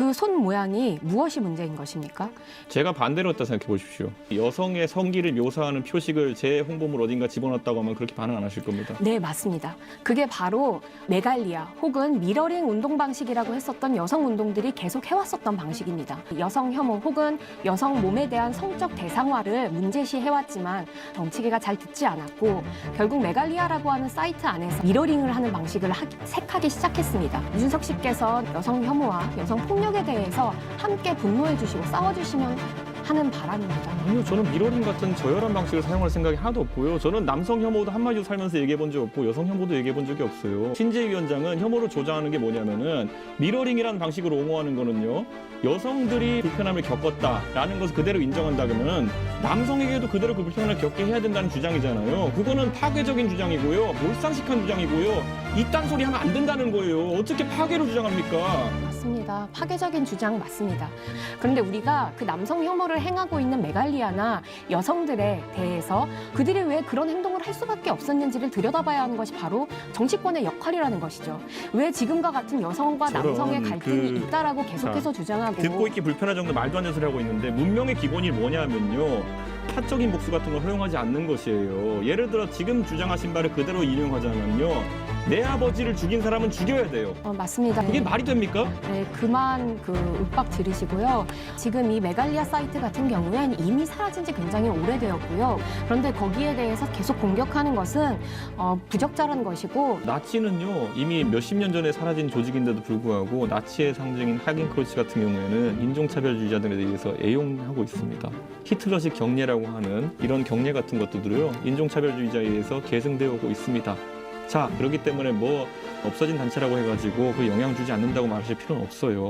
그 손 모양이 무엇이 문제인 것입니까? 제가 반대로 했다 생각해 보십시오. 여성의 성기를 묘사하는 표식을 제 홍보물 어딘가 집어넣었다고 하면 그렇게 반응 안 하실 겁니다. 네, 맞습니다. 그게 바로 메갈리아 혹은 미러링 운동 방식이라고 했었던 여성 운동들이 계속 해왔었던 방식입니다. 여성 혐오 혹은 여성 몸에 대한 성적 대상화를 문제시 해왔지만 정치계가 잘 듣지 않았고 결국 메갈리아라고 하는 사이트 안에서 미러링을 하는 방식을 하- 색하기 시작했습니다. 유준석 씨께서 여성 혐오와 여성 폭력 에 대해서 함께 분노해 주시고 싸워 주시면 하는 바람입니다. 아니요, 저는 미러링 같은 저열한 방식을 사용할 생각이 하나도 없고요. 저는 남성 혐오도 한마디로 살면서 얘기해 본 적 없고 여성 혐오도 얘기해 본 적이 없어요. 신재 위원장은 혐오를 조장하는 게 뭐냐면은 미러링이라는 방식으로 옹호하는 거는요. 여성들이 불편함을 겪었다라는 것을 그대로 인정한다 그러면 남성에게도 그대로 그 불편함을 겪게 해야 된다는 주장이잖아요. 그거는 파괴적인 주장이고요. 몰상식한 주장이고요. 이딴 소리 하면 안 된다는 거예요. 어떻게 파괴로 주장합니까? 맞습니다. 파괴적인 주장 맞습니다. 그런데 우리가 그 남성 혐오를 행하고 있는 메갈리아나 여성들에 대해서 그들이 왜 그런 행동을 할 수밖에 없었는지를 들여다봐야 하는 것이 바로 정치권의 역할이라는 것이죠. 왜 지금과 같은 여성과 남성의 갈등이 그- 있다라고 계속해서 주장하고 듣고 있기 불편할 정도 말도 안 되는 소리 하고 있는데 문명의 기본이 뭐냐면요. 사적인 복수 같은 걸 허용하지 않는 것이에요. 예를 들어 지금 주장하신 바를 그대로 인용하자면요. 내 아버지를 죽인 사람은 죽여야 돼요. 어, 맞습니다. 그게 말이 됩니까? 네, 그만 그 윽박 지르시고요. 지금 이 메갈리아 사이트 같은 경우엔 이미 사라진 지 굉장히 오래되었고요. 그런데 거기에 대해서 계속 공격하는 것은 어, 부적절한 것이고 나치는요 이미 몇십 년 전에 사라진 조직인데도 불구하고 나치의 상징인 하긴 크루치 같은 경우에는 인종차별주의자들에 대해서 애용하고 있습니다. 히틀러식 경례라고 하는 이런 경례 같은 것들도요 인종차별주의자에 의해서 계승되어 오고 있습니다. 자 그렇기 때문에 뭐 없어진 단체라고 해가지고 그 영향 주지 않는다고 말하실 필요는 없어요.